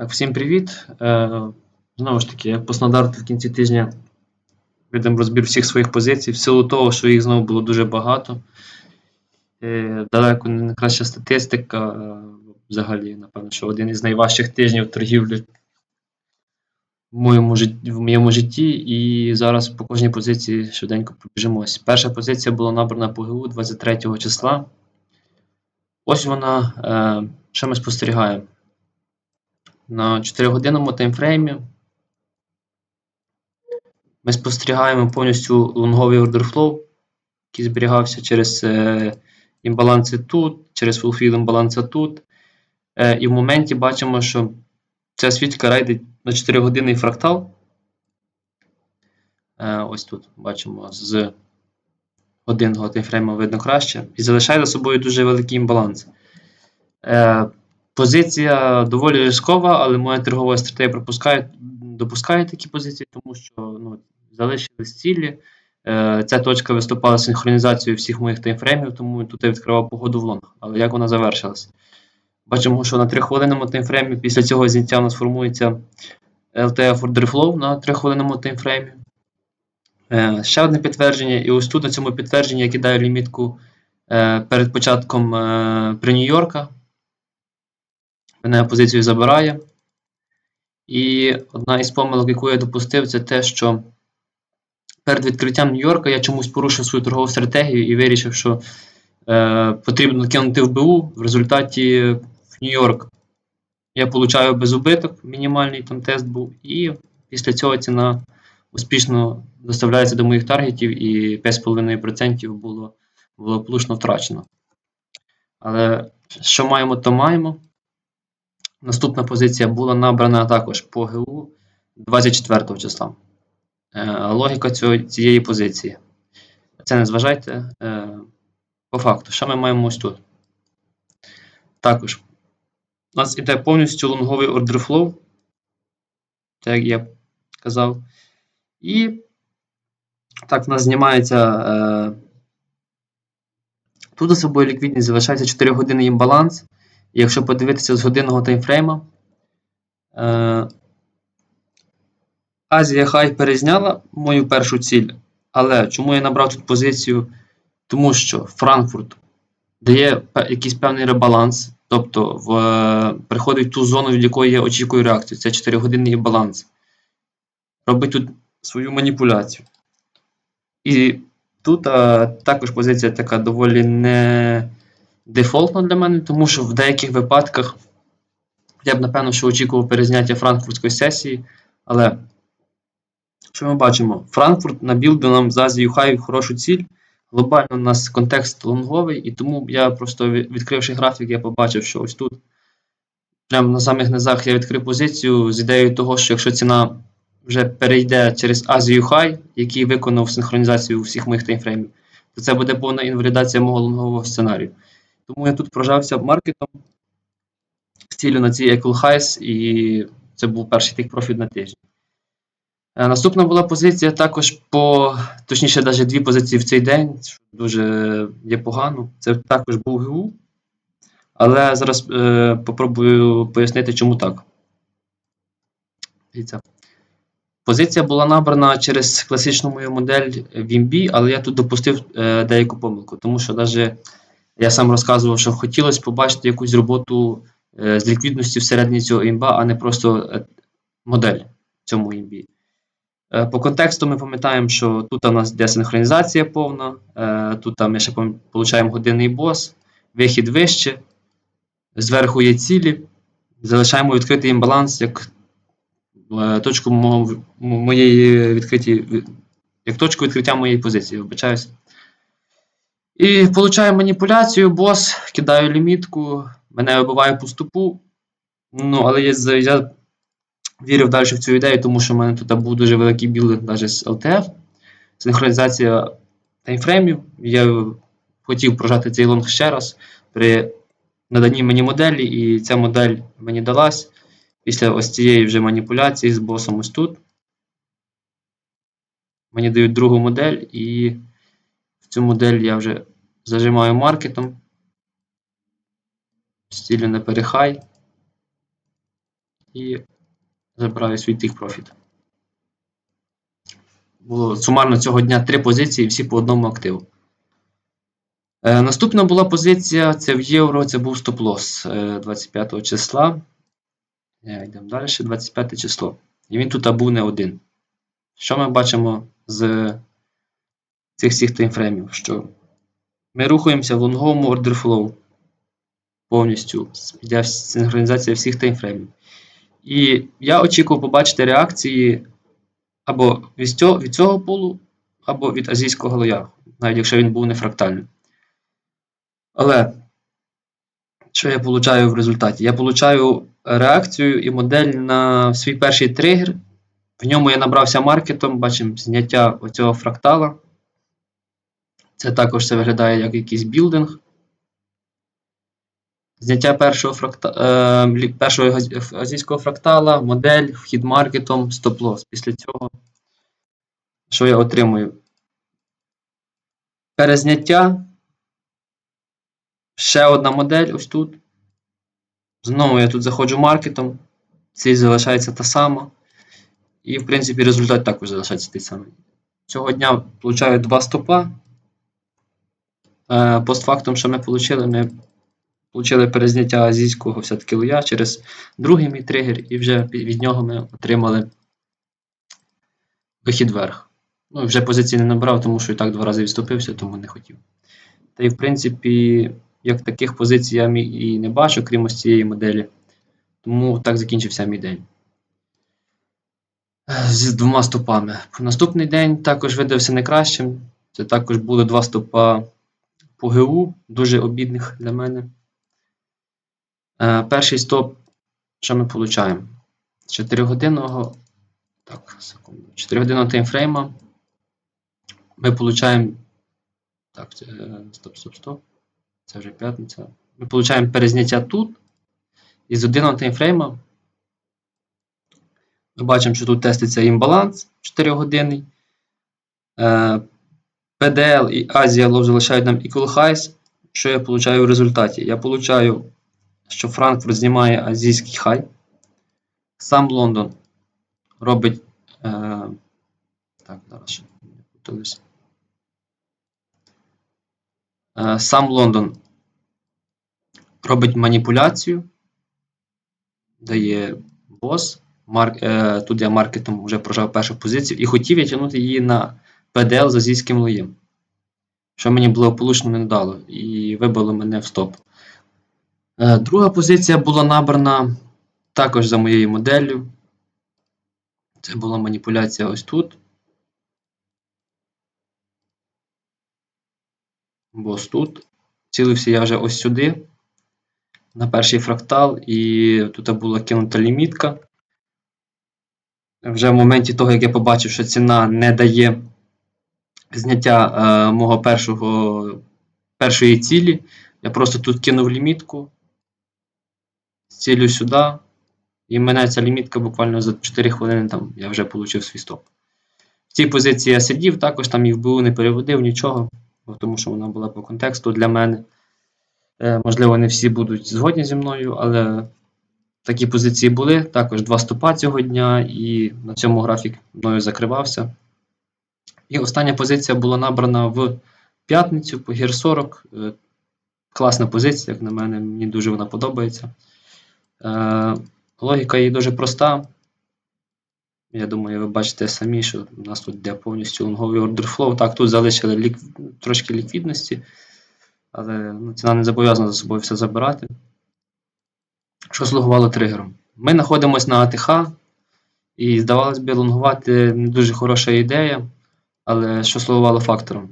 Так, всім привіт. Е, знову ж таки, як по стандарту в кінці тижня ведемо розбір всіх своїх позицій, в силу того, що їх знову було дуже багато. Е, далеко не найкраща статистика. е, взагалі, напевно, що один із найважчих тижнів торгівлі в моєму, житті, в моєму житті. І зараз по кожній позиції швиденько пробіжимось. Перша позиція була набрана по ГУ 23 числа. Ось вона, що ми спостерігаємо. На 4-годинному таймфреймі ми спостерігаємо повністю лонговий ордерфлоу, який зберігався через е, імбаланси тут, через fulfill імбаланса тут. Е, і в моменті бачимо, що ця свічка рейдить на 4 годинний фрактал. Е, ось тут бачимо з годинного таймфрейму видно краще. І залишає за собою дуже великий імбаланс. Позиція доволі рискова, але моя торгова стратегія пропускає, допускає такі позиції, тому що ну, залишились цілі. Е, Ця точка виступала синхронізацією всіх моїх таймфреймів, тому тут я відкривав погоду в лонг. Але як вона завершилась? Бачимо, що на 3-хвилинному таймфреймі після цього зняття у нас формується LTF Order Flow на 3-хвилинному таймфреймі. Е, Ще одне підтвердження, і ось тут на цьому підтвердженні я кидаю лімітку е, перед початком е, при Нью-Йорка. Мене позицію забирає. І одна із помилок, яку я допустив, це те, що перед відкриттям Нью-Йорка я чомусь порушив свою торгову стратегію і вирішив, що е, потрібно кинути в БУ. В результаті в Нью-Йорк я получаю безубиток, мінімальний там тест був, і після цього ціна успішно доставляється до моїх таргетів, і 5,5% було, було плушно втрачено. Але що маємо, то маємо. Наступна позиція була набрана також по ГУ 24 числа. Е, логіка цього, цієї позиції. Це не зважайте. Е, по факту, що ми маємо ось тут? Також у нас іде повністю лонговий flow, так як я казав. І так, в нас знімається. Е, тут за собою ліквідність залишається 4 години імбаланс. Якщо подивитися з годинного таймфрейма, е, Азія Хай перезняла мою першу ціль. Але чому я набрав тут позицію? Тому що Франкфурт дає якийсь певний ребаланс, тобто в, е, приходить в ту зону, від якої я очікую реакцію. Це 4 годинний баланс. Робить тут свою маніпуляцію. І тут а, також позиція така доволі не дефолтна для мене, тому що в деяких випадках я б, напевно, що очікував перезняття франкфуртської сесії, але що ми бачимо? Франкфурт набілдив нам з Азією Хай хорошу ціль. Глобально у нас контекст лонговий, і тому я просто відкривши графік, я побачив, що ось тут, прямо на самих низах, я відкрив позицію з ідеєю того, що якщо ціна вже перейде через Азію Хай, який виконав синхронізацію всіх моїх таймфреймів, то це буде повна інвалідація мого лонгового сценарію. Тому я тут прожався маркетом з цілю на ці Equal Highs, і це був перший тик профіт на тиждень. Е, Наступна була позиція також по, точніше, навіть дві позиції в цей день, що дуже є погано. Це також був ГУ. Але зараз е, попробую пояснити, чому так. Дивіться. Позиція була набрана через класичну мою модель VMB, але я тут допустив е, деяку помилку, тому що навіть я сам розказував, що хотілося побачити якусь роботу е, з ліквідності всередині цього імба, а не просто е, модель цьому імбі. Е, по контексту ми пам'ятаємо, що тут у нас йде синхронізація повна, тут ми ще отримуємо годинний бос, вихід вище, зверху є цілі, залишаємо відкритий імбаланс як точку моєї відкриті, як точку відкриття моєї позиції, вибачаюсь. І получаю маніпуляцію, бос, кидаю лімітку, мене вибиває по стопу. Ну, але я, я вірив далі в цю ідею, тому що в мене тут був дуже великий білий навіть з LTF. Синхронізація таймфреймів. Я хотів прожати цей лонг ще раз при наданні мені моделі, і ця модель мені далась після ось цієї вже маніпуляції з босом ось тут. Мені дають другу модель, і в цю модель я вже зажимаю маркетом. Стілю на перехай. і забираю свій тих профіт. Було сумарно цього дня три позиції, всі по одному активу. Е, наступна була позиція, це в євро, це був стоп-лосс е, 25 числа. Е, йдемо далі, 25 число. І він тут був не один. Що ми бачимо з цих всіх таймфреймів? Що ми рухаємося в лонговому order flow повністю. Йде синхронізація всіх таймфреймів. І я очікував побачити реакції або від цього, від цього полу, або від азійського лоя, навіть якщо він був не фрактальним. Але що я получаю в результаті? Я получаю реакцію і модель на свій перший тригер. В ньому я набрався маркетом, бачимо зняття оцього фрактала. Це також це виглядає як якийсь білдинг. Зняття першого, фракта... е, першого азійського фрактала, модель, вхід маркетом, стоп-лосс. Після цього, що я отримую? Перезняття. Ще одна модель ось тут. Знову я тут заходжу маркетом. Ціль залишається та сама. І, в принципі, результат також залишається той самий. Цього дня получаю два стопа. Е, Постфактум, що ми отримали, ми отримали перезняття азійського все-таки лоя через другий мій тригер, і вже від нього ми отримали вихід вверх. Ну, вже позиції не набрав, тому що і так два рази відступився, тому не хотів. Та й, в принципі, як таких позицій я і не бачу, крім ось цієї моделі. Тому так закінчився мій день. З двома стопами. Наступний день також видався найкращим. Це також були два стопа по ГУ, дуже обідних для мене. Е, Перший стоп, що ми получаємо? 4-годинного. Так, секунду. 4-годинного таймфрейма. Ми получаємо. Так, е, стоп, стоп, стоп. Це вже п'ятниця. Ми получаємо перезняття тут. І з одного таймфрейма ми бачимо, що тут теститься імбаланс 4 годинний. PDL і Азія Low залишають нам equal highs. Що я получаю в результаті? Я получаю, що Франкфурт знімає азійський хай. Сам Лондон робить. Е, так, зараз ще. Е, сам Лондон робить маніпуляцію, дає бос. Марк, е, тут я маркетом вже прожав першу позицію і хотів я тягнути її на PDL з азійським лоєм. Що мені благополучно не дало, і вибило мене в стоп. Е, друга позиція була набрана також за моєю моделлю. Це була маніпуляція ось тут. Бос тут. Цілився я вже ось сюди, на перший фрактал, і тут була кинута лімітка. Вже в моменті того, як я побачив, що ціна не дає зняття е, мого першого, першої цілі, я просто тут кинув лімітку, цілю сюди, і мене ця лімітка буквально за 4 хвилини там я вже отримав свій стоп. В цій позиції я сидів, також там і в БУ не переводив нічого, тому що вона була по контексту для мене. Е, можливо, не всі будуть згодні зі мною, але такі позиції були. Також два стопа цього дня, і на цьому графік мною закривався. І остання позиція була набрана в п'ятницю по гір 40. Е, Класна позиція, як на мене, мені дуже вона подобається. Е, Логіка її дуже проста. Я думаю, ви бачите самі, що у нас тут йде повністю лонговий flow. Так, тут залишили лік... трошки ліквідності, але ну, ціна не зобов'язана за собою все забирати. Що слугувало тригером? Ми знаходимося на АТХ, і здавалось би, лонгувати не дуже хороша ідея, але що слугувало фактором?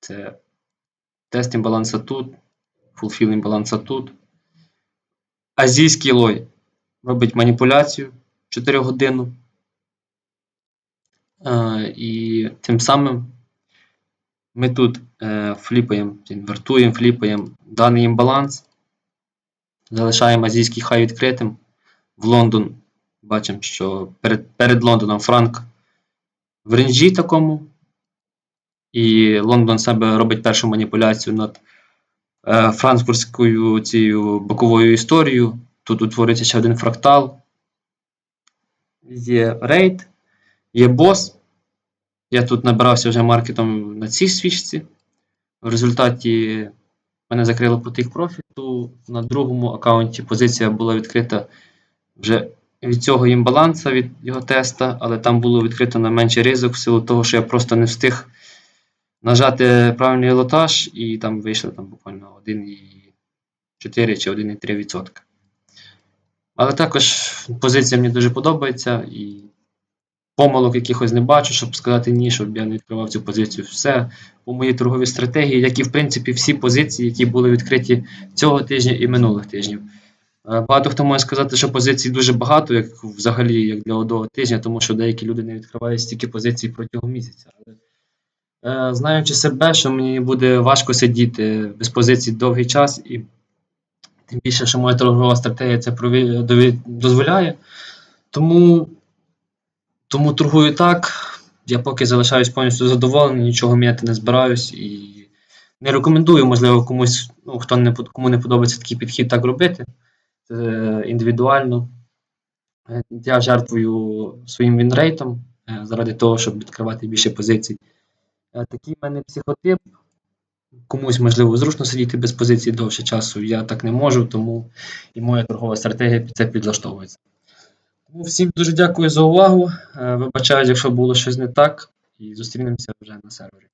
Це тест імбаланса тут, фулфіл імбаланса тут. Азійський лой робить маніпуляцію 4 годину. Е, і тим самим ми тут е, фліпаємо, інвертуємо, фліпаємо даний імбаланс. Залишаємо азійський хай відкритим. В Лондон бачимо, що перед, перед Лондоном Франк в ренджі такому. І Лондон себе робить першу маніпуляцію над е, франкфуртською цією боковою історією. Тут утворюється ще один фрактал. є рейд, є бос. Я тут набирався вже маркетом на цій свічці. В результаті мене закрило потік профіту. На другому аккаунті позиція була відкрита вже від цього імбаланса, від його теста, але там було відкрито на менший ризик в силу того, що я просто не встиг нажати правильний лотаж, і там вийшло там буквально 1,4 чи 1,3%. Але також позиція мені дуже подобається і помилок якихось не бачу, щоб сказати ні, щоб я не відкривав цю позицію. Все по моїй торговій стратегії, як і в принципі всі позиції, які були відкриті цього тижня і минулих тижнів. Е, Багато хто може сказати, що позицій дуже багато, як взагалі як для одного тижня, тому що деякі люди не відкривають стільки позицій протягом місяця. Але е, знаючи себе, що мені буде важко сидіти без позицій довгий час, і тим більше, що моя торгова стратегія це дозволяє. Тому, тому торгую так. Я поки залишаюсь повністю задоволений, нічого міняти не збираюсь і не рекомендую, можливо, комусь, ну, хто не, кому не подобається такий підхід, так робити. Це індивідуально. Е, Я жертвую своїм вінрейтом е, заради того, щоб відкривати більше позицій. Е, Такий в мене психотип. Комусь, можливо, зручно сидіти без позицій довше часу. Я так не можу, тому і моя торгова стратегія під це підлаштовується. Тому всім дуже дякую за увагу. Е, Вибачаю, якщо було щось не так, і зустрінемося вже на сервері.